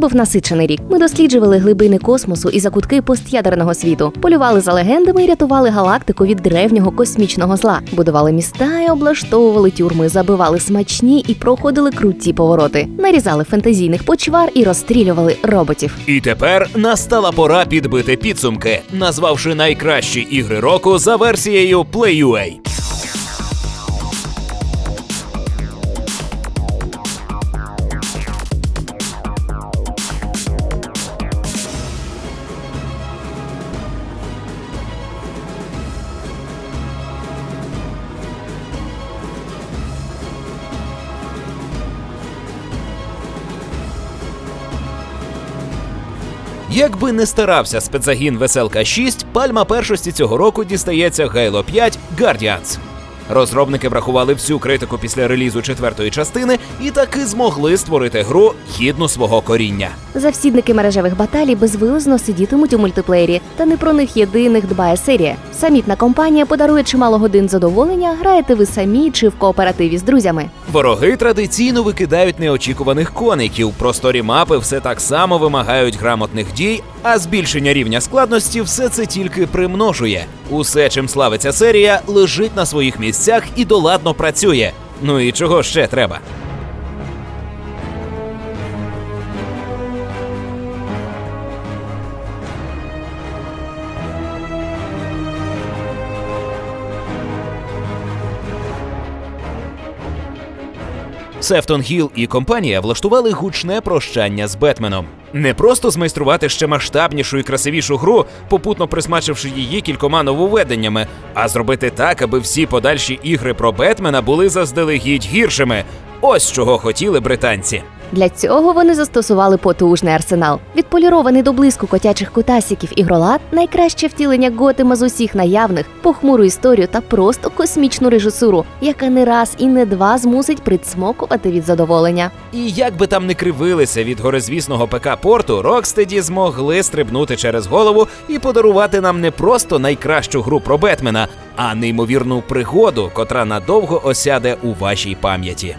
Був насичений рік. Ми досліджували глибини космосу і закутки постядерного світу, полювали за легендами і рятували галактику від древнього космічного зла, будували міста і облаштовували тюрми, забивали смачні і проходили круті повороти, нарізали фентезійних почвар і розстрілювали роботів. І тепер настала пора підбити підсумки, назвавши найкращі ігри року за версією PlayUA. Якби не старався спецзагін Веселка 6, пальма першості цього року дістається Halo 5 Guardians. Розробники врахували всю критику після релізу четвертої частини і таки змогли створити гру гідну свого коріння. Завсідники мережевих баталій безвилазно сидітимуть у мультиплеєрі, та не про них єдиних дбає серія. Самітна компанія подарує чимало годин задоволення, граєте ви самі чи в кооперативі з друзями. Вороги традиційно викидають неочікуваних коників. Просторі мапи все так само вимагають грамотних дій, а збільшення рівня складності все це тільки примножує. Усе, чим славиться серія, лежить на своїх місцях і доладно працює. Ну і чого ще треба? Сефтон Гіл і компанія влаштували гучне прощання з Бетменом. Не просто змайструвати ще масштабнішу і красивішу гру, попутно присмачивши її кількома нововведеннями, а зробити так, аби всі подальші ігри про Бетмена були заздалегідь гіршими. Ось чого хотіли британці. Для цього вони застосували потужний арсенал. Відполірований до блиску котячих кутасиків ігролад, найкраще втілення Готема з усіх наявних, похмуру історію та просто космічну режисуру, яка не раз і не два змусить прицмокувати від задоволення. І як би там не кривилися від горизвісного ПК порту, Рокстеді змогли стрибнути через голову і подарувати нам не просто найкращу гру про Бетмена, а неймовірну пригоду, котра надовго осяде у вашій пам'яті.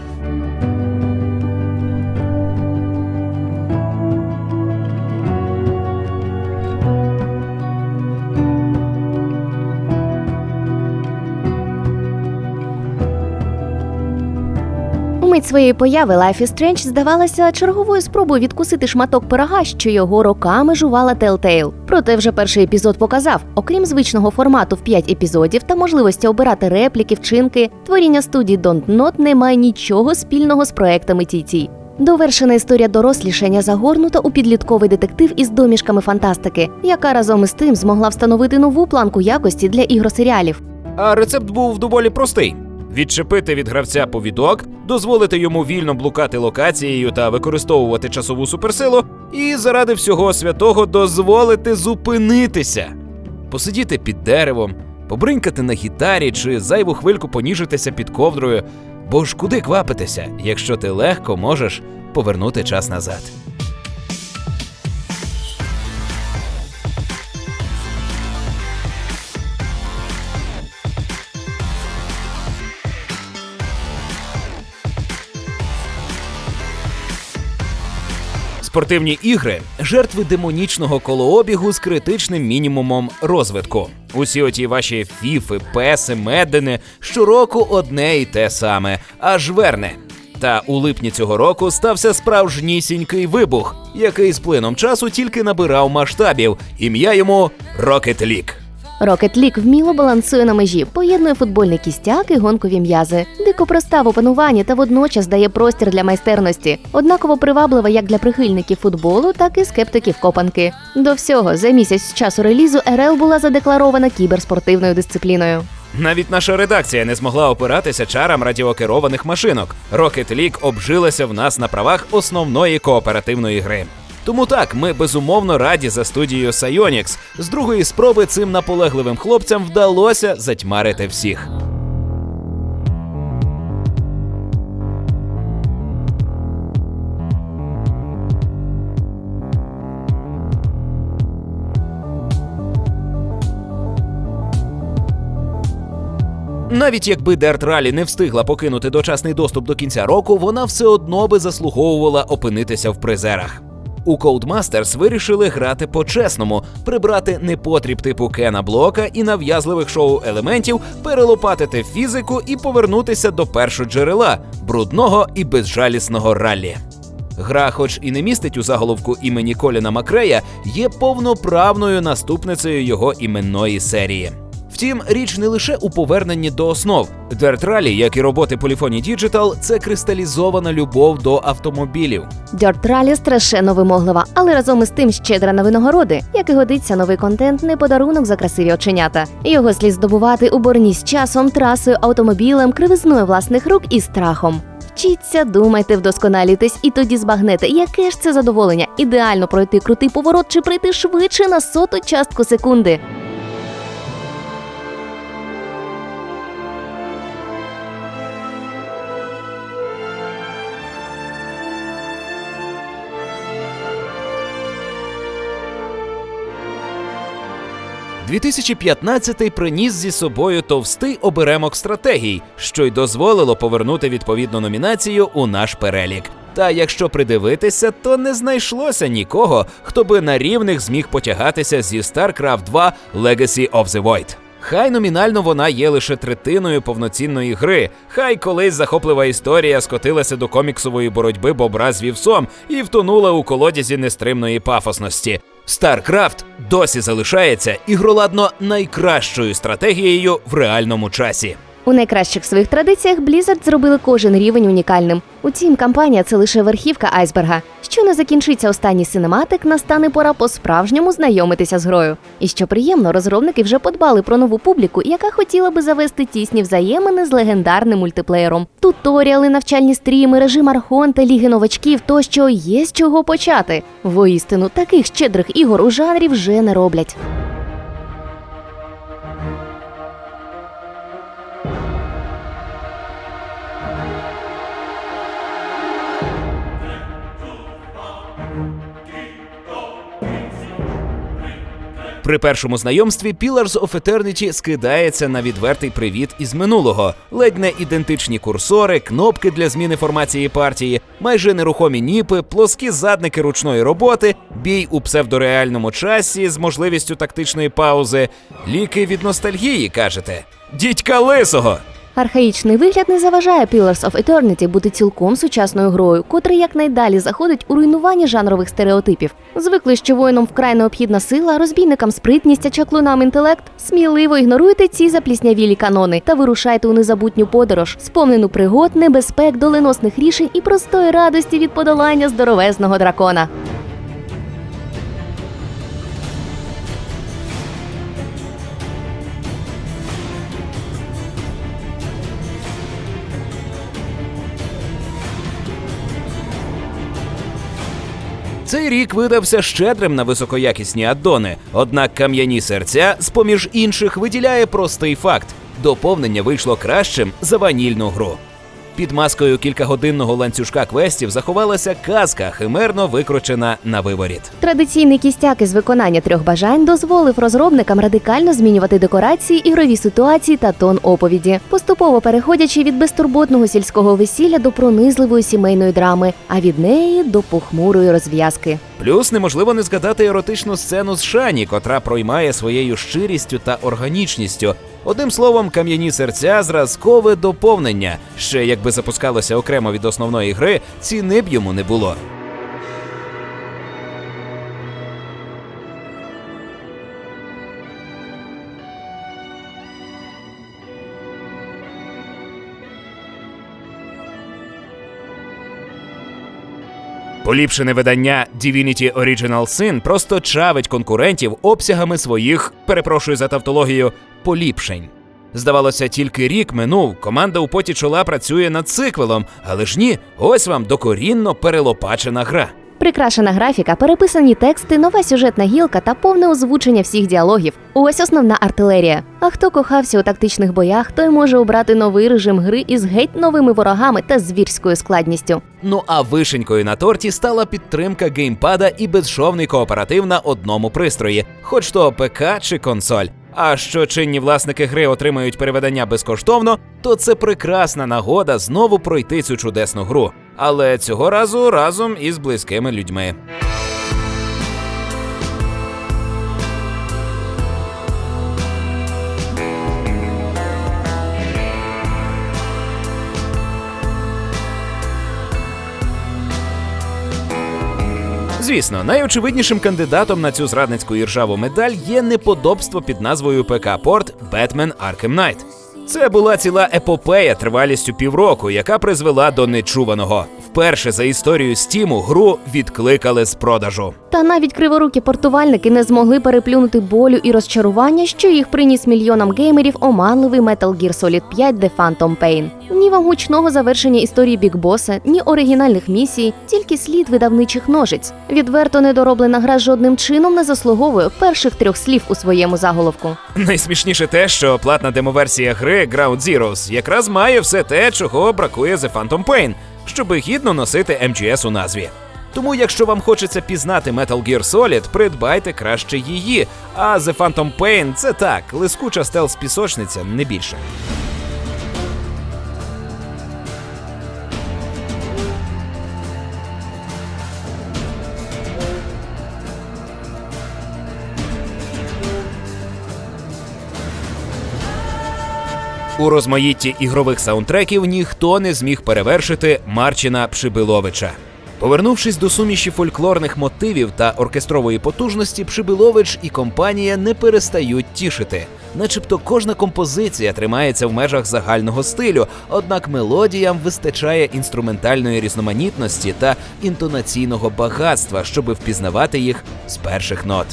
Мить своєї появи Life is Strange здавалася черговою спробою відкусити шматок пирога, що його роками жувала Telltale. Проте вже перший епізод показав, окрім звичного формату в 5 епізодів та можливості обирати репліки, вчинки, творіння студії Don't Not не має нічого спільного з проектами TT. Довершена історія дорослішання загорнута у підлітковий детектив із домішками фантастики, яка разом із тим змогла встановити нову планку якості для ігросеріалів. А рецепт був доволі простий: відчепити від гравця повідок, дозволити йому вільно блукати локацією та використовувати часову суперсилу, і заради всього святого дозволити зупинитися, посидіти під деревом, побринькати на гітарі чи зайву хвильку поніжитися під ковдрою. Бо ж куди квапитися, якщо ти легко можеш повернути час назад. Спортивні ігри жертви демонічного колообігу з критичним мінімумом розвитку. Усі оті ваші фіфи, песи, медини щороку одне і те саме, аж верне. Та у липні цього року стався справжнісінький вибух, який з плином часу тільки набирав масштабів. Ім'я йому League. Rocket League вміло балансує на межі, поєднує футбольний кістяк і гонкові м'язи. Дико проста в опануванні та водночас дає простір для майстерності. Однаково приваблива як для прихильників футболу, так і скептиків копанки. До всього, за місяць з часу релізу РЛ була задекларована кіберспортивною дисципліною. Навіть наша редакція не змогла опиратися чарам радіокерованих машинок. Rocket League обжилася в нас на правах основної кооперативної гри. Тому так, ми безумовно раді за студією Psyonix. З другої спроби цим наполегливим хлопцям вдалося затьмарити всіх. Навіть якби Dirt Rally не встигла покинути дочасний доступ до кінця року, вона все одно би заслуговувала опинитися в призерах. У Codemasters вирішили грати по-чесному, прибрати непотріб типу Кена Блока і нав'язливих шоу елементів, перелопатити фізику і повернутися до першоджерела брудного і безжалісного раллі. Гра, хоч і не містить у заголовку імені Коліна Макрея, є повноправною наступницею його іменної серії. Втім, річ не лише у поверненні до основ. Dirt Rally, як і роботи Polyphony Digital, це кристалізована любов до автомобілів. Dirt Rally страшенно вимоглива, але разом із тим щедра на винагороди, як і годиться новий контент, не подарунок за красиві оченята. Його слід здобувати у борні з часом, трасою, автомобілем, кривизною власних рук і страхом. Вчіться, думайте, вдосконалюйтесь, і тоді збагнете, яке ж це задоволення ідеально пройти крутий поворот чи прийти швидше на соту частку секунди. – 2015 приніс зі собою товстий оберемок стратегій, що й дозволило повернути відповідну номінацію у наш перелік. Та якщо придивитися, то не знайшлося нікого, хто би на рівних зміг потягатися зі StarCraft 2 Legacy of the Void. Хай номінально вона є лише третиною повноцінної гри. Хай колись захоплива історія скотилася до коміксової боротьби бобра з вівсом і втонула у колодязі нестримної пафосності. StarCraft досі залишається ігроладно найкращою стратегією в реальному часі. У найкращих своїх традиціях Blizzard зробили кожен рівень унікальним. Утім, кампанія це лише верхівка айсберга. Що не закінчиться останній синематик, настане пора по-справжньому знайомитися з грою. І що приємно, розробники вже подбали про нову публіку, яка хотіла би завести тісні взаємини з легендарним мультиплеєром. Туторіали, навчальні стріми, режим архонта, ліги новачків тощо є з чого почати. Воістину, таких щедрих ігор у жанрі вже не роблять. При першому знайомстві Pillars of Eternity скидається на відвертий привіт із минулого, ледь не ідентичні курсори, кнопки для зміни формації партії, майже нерухомі ніпи, плоскі задники ручної роботи, бій у псевдореальному часі з можливістю тактичної паузи, ліки від ностальгії, кажете. Дідька лисого! Архаїчний вигляд не заважає Pillars of Eternity бути цілком сучасною грою, котра якнайдалі заходить у руйнування жанрових стереотипів. Звикли, що воїнам вкрай необхідна сила, розбійникам спритність, а чаклунам інтелект. Сміливо ігноруйте ці запліснявілі канони та вирушайте у незабутню подорож, сповнену пригод, небезпек, доленосних рішень і простої радості від подолання здоровезного дракона. Цей рік видався щедрим на високоякісні аддони, однак кам'яні серця, з-поміж інших, виділяє простий факт: доповнення вийшло кращим за ванільну гру. Під маскою кількагодинного ланцюжка квестів заховалася казка, химерно викручена на виворіт. Традиційний кістяк із виконання трьох бажань дозволив розробникам радикально змінювати декорації, ігрові ситуації та тон оповіді, поступово переходячи від безтурботного сільського весілля до пронизливої сімейної драми, а від неї до похмурої розв'язки. Плюс неможливо не згадати еротичну сцену з Шані, котра проймає своєю щирістю та органічністю. Одним словом, кам'яні серця зразкове доповнення. Ще якби запускалося окремо від основної гри, ціни б йому не було. Поліпшене видання Divinity Original Sin просто чавить конкурентів обсягами своїх, перепрошую за тавтологію, поліпшень. Здавалося, тільки рік минув, команда у поті чола працює над циквелом, але ж ні, ось вам докорінно перелопачена гра. Прикрашена графіка, переписані тексти, нова сюжетна гілка та повне озвучення всіх діалогів. Ось основна артилерія. А хто кохався у тактичних боях, той може обрати новий режим гри із геть новими ворогами та звірською складністю. Ну а вишенькою на торті стала підтримка геймпада і безшовний кооператив на одному пристрої, хоч то ПК чи консоль. А що чинні власники гри отримають переведення безкоштовно, то це прекрасна нагода знову пройти цю чудесну гру. Але цього разу разом із близькими людьми. Звісно, найочевиднішим кандидатом на цю зрадницьку іржаву медаль є неподобство під назвою ПК Порт Batman Arkham Knight. Це була ціла епопея тривалістю півроку, яка призвела до нечуваного. Вперше за історію Стіму гру відкликали з продажу. Та навіть криворукі портувальники не змогли переплюнути болю і розчарування, що їх приніс мільйонам геймерів оманливий Metal Gear Solid 5 The Phantom Pain. Ні вам гучного завершення історії Бікбоса, ні оригінальних місій, тільки слід видавничих ножиць. Відверто недороблена гра жодним чином не заслуговує перших трьох слів у своєму заголовку. Найсмішніше те, що платна демоверсія гри Ground Zeroes якраз має все те, чого бракує The Phantom Pain, щоби гідно носити МЧС у назві. Тому, якщо вам хочеться пізнати Metal Gear Solid, придбайте краще її. А The Phantom Pain – це так, лискуча стелс пісочниця, не більше. У розмаїтті ігрових саундтреків ніхто не зміг перевершити Марчина Пшибиловича. Повернувшись до суміші фольклорних мотивів та оркестрової потужності, Пшибилович і компанія не перестають тішити. Начебто кожна композиція тримається в межах загального стилю, однак мелодіям вистачає інструментальної різноманітності та інтонаційного багатства, щоби впізнавати їх з перших нот.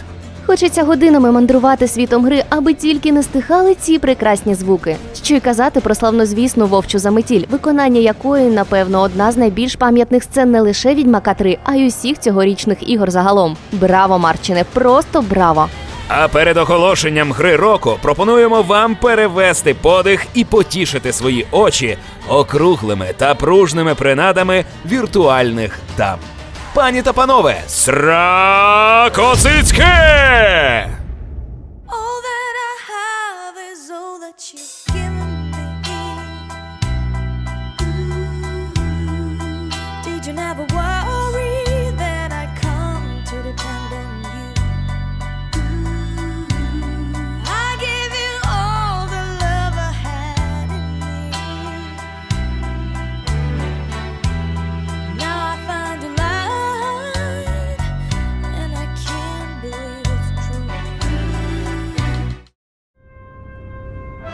Хочеться годинами мандрувати світом гри, аби тільки не стихали ці прекрасні звуки. Що й казати про славнозвісну вовчу заметіль, виконання якої, напевно, одна з найбільш пам'ятних сцен не лише відьмака 3, а й усіх цьогорічних ігор загалом. Браво, Марчине, просто браво! А перед оголошенням гри року пропонуємо вам перевести подих і потішити свої очі округлими та пружними принадами віртуальних дам. Пані та панове, Сракосицьке!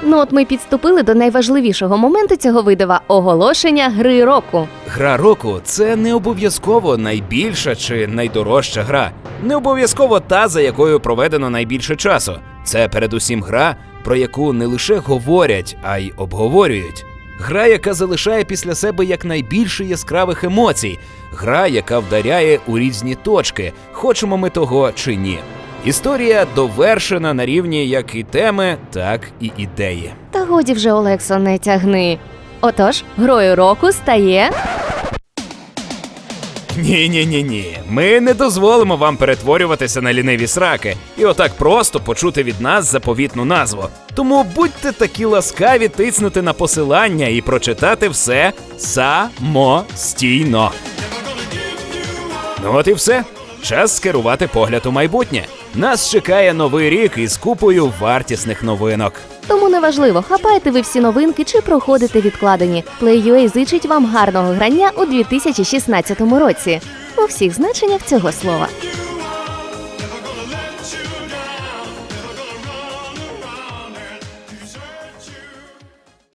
Ну от ми підступили до найважливішого моменту цього видава оголошення гри року. Гра року це не обов'язково найбільша чи найдорожча гра, не обов'язково та, за якою проведено найбільше часу. Це передусім гра, про яку не лише говорять, а й обговорюють. Гра, яка залишає після себе якнайбільше яскравих емоцій, гра, яка вдаряє у різні точки, хочемо ми того чи ні. Історія довершена на рівні як і теми, так і ідеї. Та годі вже Олексо, не тягни. Отож, грою року стає. Ні, ні, ні, ні. Ми не дозволимо вам перетворюватися на ліниві сраки і отак просто почути від нас заповітну назву. Тому будьте такі ласкаві тиснути на посилання і прочитати все самостійно. Ну от і все. Час скерувати погляд у майбутнє. Нас чекає новий рік із купою вартісних новинок. Тому неважливо, хапаєте ви всі новинки чи проходите відкладені. Play.ua зичить вам гарного грання у 2016 році. У всіх значеннях цього слова.